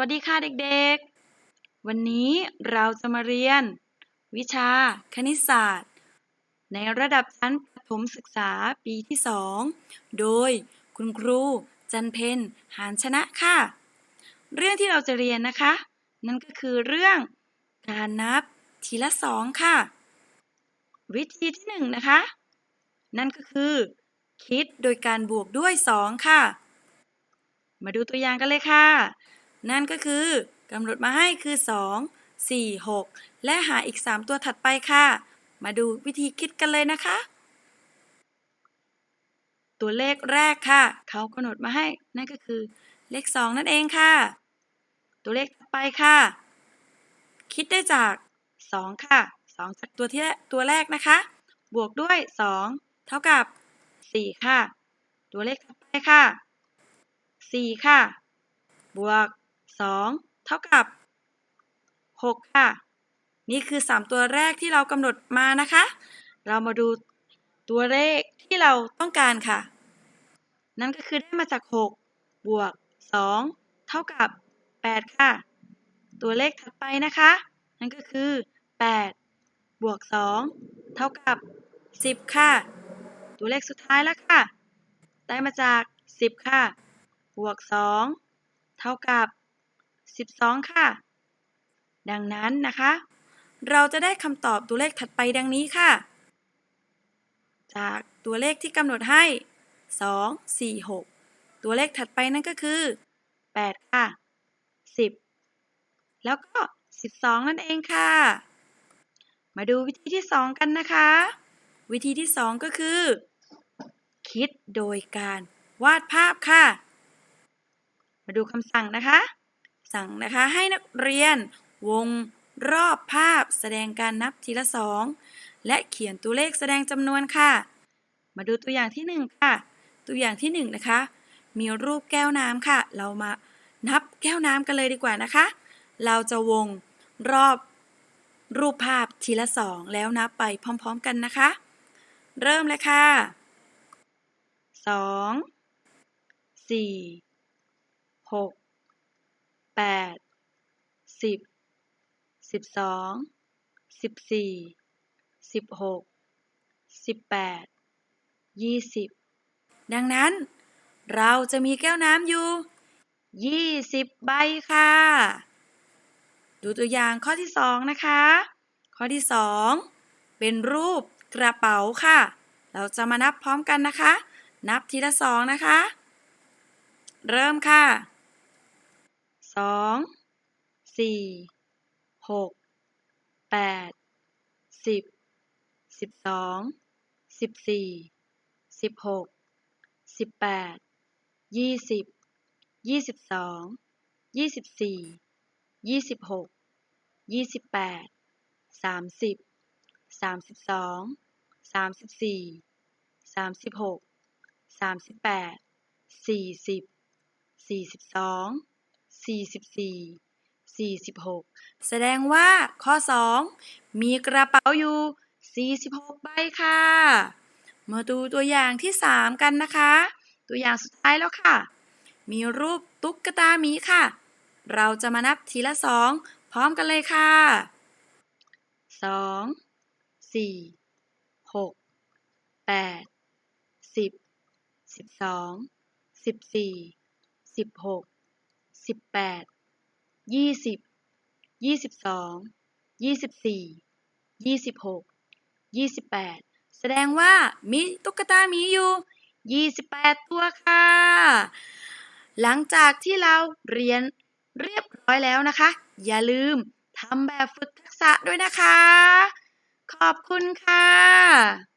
วัสดีค่ะเด็กๆ วันนี้เราจะมาเรียน วิชาคณิตศาสตร์ ในระดับชั้นประถมศึกษาปีที่2โดยคุณครู จันเพนหานชนะค่ะ เรื่องที่เราจะเรียนนะคะ นั่นก็คือเรื่องการนับทีละสองค่ะ วิธีที่หนึ่งนะคะ นั่นก็คือ คิดโดยการบวกด้วย2ค่ะ มาดูตัวอย่างกันเลยค่ะ นั่นก็คือกำหนดมาให้คือ 2 4 6 และหาอีก 3 ตัวถัดไปค่ะ มาดูวิธีคิดกันเลยนะคะ ตัวเลขแรกค่ะ เขากำหนดมาให้ นั่นก็คือ เลข 2 นั่นเองค่ะ ตัวเลขถัดไปค่ะ คิดได้จาก 2 ค่ะ 2 จากตัวที่ตัวแรกนะคะ บวกด้วย 2 เท่ากับ 4 ค่ะ ตัวเลขถัดไปค่ะ 4 ค่ะ บวก 2 เท่ากับ 6 ค่ะ นี่คือ 3 ตัวแรกที่เรากำหนดมานะคะ เรามาดูตัวเลขที่เราต้องการค่ะ นั่นก็คือได้มาจาก 6 บวก 2 เท่ากับ 8 ค่ะ ตัวเลขถัดไปนะคะ นั่นก็คือ 8 บวก 2 เท่ากับ 10 ค่ะ ตัวเลขสุดท้ายแล้วค่ะ ได้มาจาก 10 ค่ะ บวก 2 เท่ากับ 12 ค่ะ ดังนั้นนะคะ เราจะได้คำตอบตัวเลขถัดไปดังนี้ค่ะ จากตัวเลขที่กำหนดให้ 2 4 6 ตัวเลขถัดไปนั่นก็คือ 8 ค่ะ 10 แล้วก็ 12 นั่นเองค่ะ มาดูวิธีที่ 2 กันนะคะ วิธีที่ 2 ก็คือ คิดโดยการวาดภาพค่ะ มาดูคำสั่งนะคะ สั่งนะคะให้นักเรียนวงรอบภาพแสดงการนับทีละสองและเขียนตัวเลขแสดงจำนวนค่ะ มาดูตัวอย่างที่หนึ่งค่ะ ตัวอย่างที่หนึ่งนะคะ มีรูปแก้วน้ำค่ะ เรามานับแก้วน้ำกันเลยดีกว่านะคะ เราจะวงรอบรูปภาพทีละสองแล้วนับไปพร้อมๆกันนะคะ เริ่มเลยค่ะสองสี่หก แปดสิบสิบสองสิบสี่สิบหกสิบแปดยี่สิบดังนั้น เราจะมีแก้วน้ำอยู่ยี่สิบใบค่ะ ดูตัวอย่างข้อที่สองนะคะ ข้อที่สองเป็นรูปกระเป๋าค่ะ เราจะมานับพร้อมกันนะคะ นับทีละสองนะคะ เริ่มค่ะ สองสี่หกแปดสิบสิบสองสิบสี่สิบหกสิบแปดยี่สิบยี่สิบสองยี่สิบสี่ยี่สิบหกยี่สิบแปดสามสิบสามสิบสองสามสิบสี่สามสิบหกสามสิบแปดสี่สิบสี่สิบสอง 44 46 แสดงว่าข้อ 2 มีกระเป๋าอยู่ 46 ใบค่ะ มาดูตัวอย่างที่ 3 กันนะคะ ตัวอย่างสุดท้ายแล้วค่ะ มีรูปตุ๊กตาหมีค่ะ เราจะมานับทีละ 2 พร้อมกันเลยค่ะ 2 4 6 8 10 12 14 16 สิบแปด ยี่สิบ ยี่สิบสอง ยี่สิบสี่ ยี่สิบหก ยี่สิบแปด แสดงว่ามีตุ๊กตาหมีอยู่ยี่สิบแปดตัวค่ะ หลังจากที่เราเรียนเรียบร้อยแล้วนะคะ อย่าลืมทำแบบฝึกทักษะด้วยนะคะ ขอบคุณค่ะ